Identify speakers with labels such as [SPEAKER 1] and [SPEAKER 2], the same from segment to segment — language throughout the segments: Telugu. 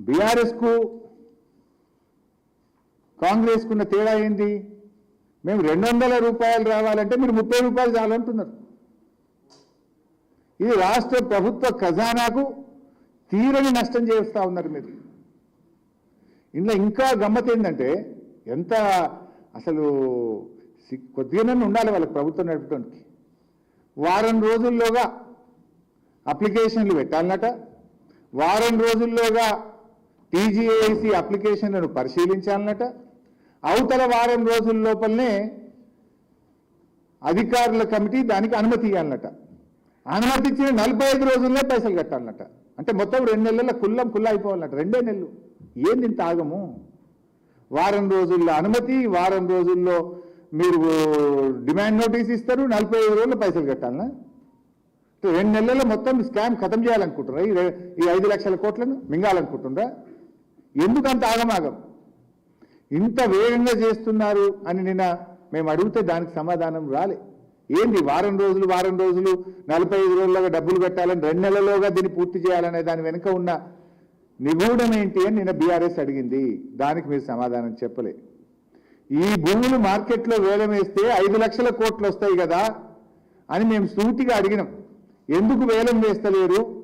[SPEAKER 1] బీఆర్ఎస్కు కాంగ్రెస్కున్న తేడా ఏంది? మేము రెండు వందల రూపాయలు రావాలంటే మీరు ముప్పై రూపాయలు చాలంటున్నారు. ఇది రాష్ట్ర ప్రభుత్వ ఖజానాకు తీరని నష్టం చేస్తూ ఉన్నారు మీరు. ఇందులో ఇంకా గమ్మత్ ఏంటంటే ఎంత అసలు సి- కొద్దిగానే ఉండాలి వాళ్ళకి ప్రభుత్వం నడపడానికి వారం రోజుల్లోగా అప్లికేషన్లు పెట్టాలన్నట. వారం రోజుల్లోగా టీజీఏసీ అప్లికేషన్లను పరిశీలించాలన్నట. అవతల వారం రోజుల లోపలనే అధికారుల కమిటీ దానికి అనుమతి ఇవ్వాలన్నట అనుమతి ఇచ్చిన నలభై ఐదు రోజుల్లో పైసలు కట్టాలన్నట. అంటే మొత్తం రెండు నెలల కుల్లం కుల్ల అయిపోవాలన్నట. రెండే నెలలు. ఏంది ఇంత ఆగము? వారం రోజుల్లో అనుమతి వారం రోజుల్లో మీరు డిమాండ్ నోటీస్ ఇస్తారు నలభై ఐదు రోజుల్లో పైసలు కట్టాలనా? రెండు నెలల్లో మొత్తం స్కామ్ ఖతం చేయాలనుకుంటున్నారా? ఈ ఈ ఐదు లక్షల కోట్లను మింగాలనుకుంటుందా ఎందుకంత ఆగమాగం? ఇంత వేగంగా చేస్తున్నారు అని నిన్న మేము అడిగితే దానికి సమాధానం రాలే. ఏంది వారం రోజులు వారం రోజులు నలభై ఐదు రోజులుగా డబ్బులు కట్టాలని రెండు నెలల్లోగా దీన్ని పూర్తి చేయాలనే దాని వెనుక ఉన్న నిగూఢం ఏంటి అని నిన్న బీఆర్ఎస్ అడిగింది. దానికి మీరు సమాధానం చెప్పలే. ఈ భూములు మార్కెట్లో వేలం వేస్తే ఐదు లక్షల కోట్లు వస్తాయి కదా అని మేము సూటిగా అడిగినాం. ఎందుకు వేలం వేస్తలేరు?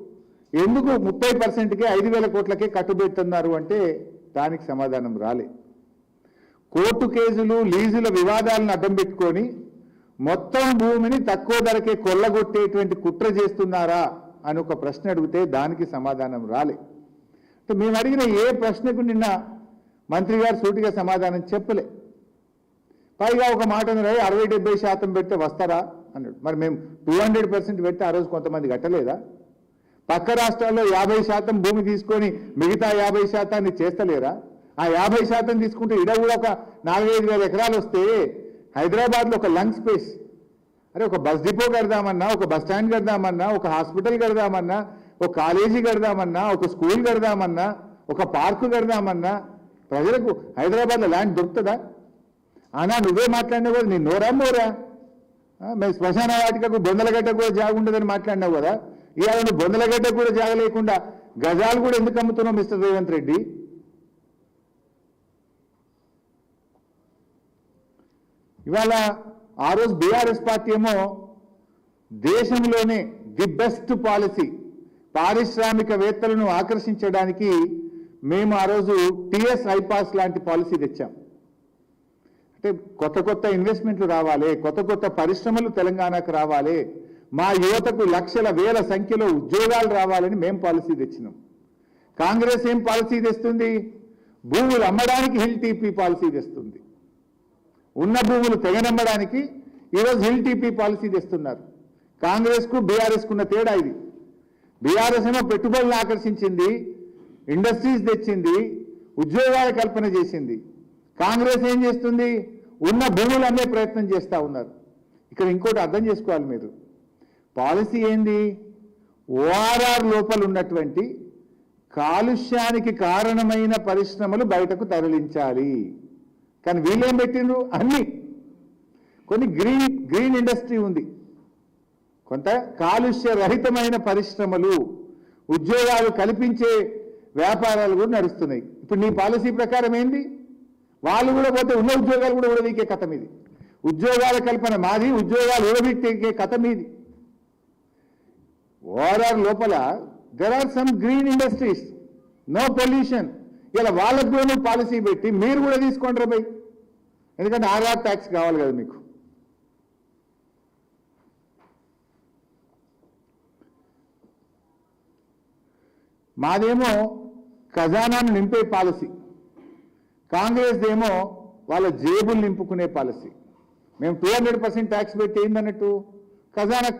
[SPEAKER 1] ఎందుకు ముప్పై పర్సెంట్కే ఐదు వేల కోట్లకే కట్టుబెడుతున్నారు అంటే దానికి సమాధానం రాలే. కోర్టు కేసులు లీజుల వివాదాలను అడ్డం పెట్టుకొని మొత్తం భూమిని తక్కువ ధరకే కొల్లగొట్టేటువంటి కుట్ర చేస్తున్నారా అని ఒక ప్రశ్న అడిగితే దానికి సమాధానం రాలే. అంటే మేము అడిగిన ఏ ప్రశ్నకు నిన్న మంత్రి గారు సూటిగా సమాధానం చెప్పలే. పైగా ఒక మాట రాయి అరవై డెబ్బై శాతం పెడితే వస్తారా? అన్నాడు. మరి మేము టూ హండ్రెడ్ పర్సెంట్ పెడితే ఆ రోజు కొంతమంది కట్టలేదా? పక్క రాష్ట్రాల్లో యాభై శాతం భూమి తీసుకొని మిగతా యాభై శాతాన్ని చేస్తలేరా? ఆ యాభై శాతం తీసుకుంటే ఇడ కూడా ఒక నాలుగైదు వేల ఎకరాలు వస్తే హైదరాబాద్లో ఒక లంగ్ స్పేస్. అరే ఒక బస్ డిపో కడదామన్నా ఒక బస్ స్టాండ్ కడదామన్నా ఒక హాస్పిటల్ కడదామన్నా ఒక కాలేజీ కడదామన్నా ఒక స్కూల్ కడదామన్నా ఒక పార్కు కడదామన్నా ప్రజలకు హైదరాబాద్లో ల్యాండ్ దొరుకుతుందా? అనా నువ్వే మాట్లాడినావు కదా నీ నోరా మోరా మేము శ్మశాన వాటికకు బొందలగడ్డ కూడా జాగ ఉండదని మాట్లాడినావు కదా. ఇవాళ నువ్వు బొందలగడ్డ కూడా జాగ లేకుండా గజాలు కూడా ఎందుకు అమ్ముతున్నావు మిస్టర్ రేవంత్ రెడ్డి? ఇవాళ ఆ రోజు బీఆర్ఎస్ పార్టీ ఏమో దేశంలోనే ది బెస్ట్ పాలసీ పారిశ్రామికవేత్తలను ఆకర్షించడానికి మేము ఆ రోజు టిఎస్ ఐపాస్ లాంటి పాలసీ తెచ్చాం. అంటే కొత్త కొత్త ఇన్వెస్ట్మెంట్లు రావాలి కొత్త కొత్త పరిశ్రమలు తెలంగాణకు రావాలి మా యువతకు లక్షల వేల సంఖ్యలో ఉద్యోగాలు రావాలని మేము పాలసీ తెచ్చినాం. కాంగ్రెస్ ఏం పాలసీ తెస్తుంది? భూములు అమ్మడానికి హిల్ టీపీ పాలసీ తెస్తుంది. ఉన్న భూములు తెగనమ్మడానికి ఈరోజు హిల్ టీపీ పాలసీ తెస్తున్నారు. కాంగ్రెస్కు బీఆర్ఎస్కు ఉన్న తేడా ఇది. బీఆర్ఎస్ ఏమో పెట్టుబడులు ఆకర్షించింది ఇండస్ట్రీస్ తెచ్చింది ఉద్యోగాల కల్పన చేసింది. కాంగ్రెస్ ఏం చేస్తుంది? ఉన్న భూములు అమ్మే ప్రయత్నం చేస్తూ ఉన్నారు. ఇక్కడ ఇంకోటి అర్థం చేసుకోవాలి మీరు. పాలసీ ఏంది? ఓఆర్ఆర్ లోపల ఉన్నటువంటి కాలుష్యానికి కారణమైన పరిశ్రమలు బయటకు తరలించాలి. కానీ వీళ్ళేం పెట్టిండ్రు? అన్నీ. కొన్ని గ్రీన్ గ్రీన్ ఇండస్ట్రీ ఉంది. కొంత కాలుష్య రహితమైన పరిశ్రమలు ఉద్యోగాలు కల్పించే వ్యాపారాలు కూడా నడుస్తున్నాయి. ఇప్పుడు నీ పాలసీ ప్రకారం ఏంది? వాళ్ళు కూడా పోతే ఉన్న ఉద్యోగాలు కూడా ఉడవీకే కథ మీది. ఉద్యోగాల కల్పన మాది ఉద్యోగాలు ఉడవీకే కథ మీది. ఓఆర్ఆర్ లోపల there are some green industries no pollution ఇలా వాళ్ళకు కూడా పాలసీ పెట్టి మీరు కూడా తీసుకోండి రా బై ఎందుకంటే ఆర్ఆర్ ట్యాక్స్ కావాలి కదా మీకు. మాదేమో ఖజానాను నింపే పాలసీ కాంగ్రెస్ ఏమో వాళ్ళ జేబులు నింపుకునే పాలసీ. మేము టూ హండ్రెడ్ పర్సెంట్ ట్యాక్స్ పెట్టి ఏందన్నట్టు? ఖజానాకు